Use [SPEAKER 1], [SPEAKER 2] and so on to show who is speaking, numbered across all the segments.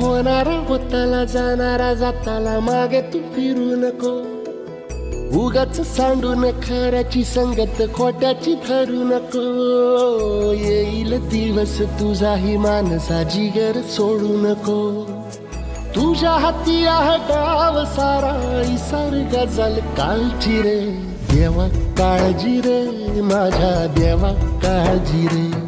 [SPEAKER 1] होणारा होताला जाणारा जाताला मागे तू फिरू नको. उगाच सांडून खऱ्याची संगत खोट्याची धरू नको. येईल दिवस तुझाही मानसा जिगर सोडू नको. तुझ्या हाती आहे गाव सारा इसार गजल कालची रे. देवा काळजी रे माझ्या देवा काळजी रे.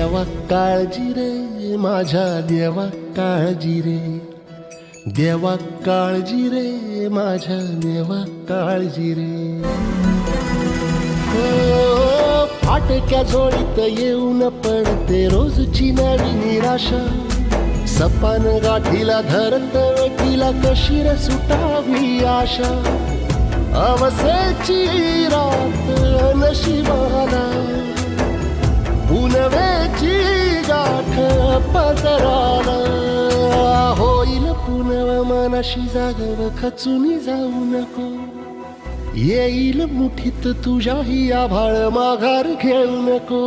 [SPEAKER 1] देवा काळजी रे माझ्या देवा काळजी रे. देवा काळजी रे माझ्या देवा काळजी रे. हो, फाटक्या जोडीत येऊन पडते रोजची नवी निराशा. सपान गाठीला धरत वेठीला कशी रे सुटावी आशा. अवसेची रात नशिबाला पदराला होईल पुनव मनाशी जागव खचून जाऊ नको. येईल मुठीत तुझ्याही आभाळ माघार घेऊ नको.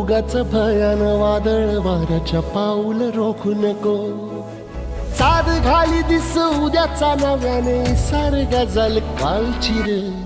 [SPEAKER 1] उगाच भयान वादळ वाऱ्याच्या पाऊल रोखू नको. साध घाली दिस उद्याचा नव्याने सार गजल कालची रे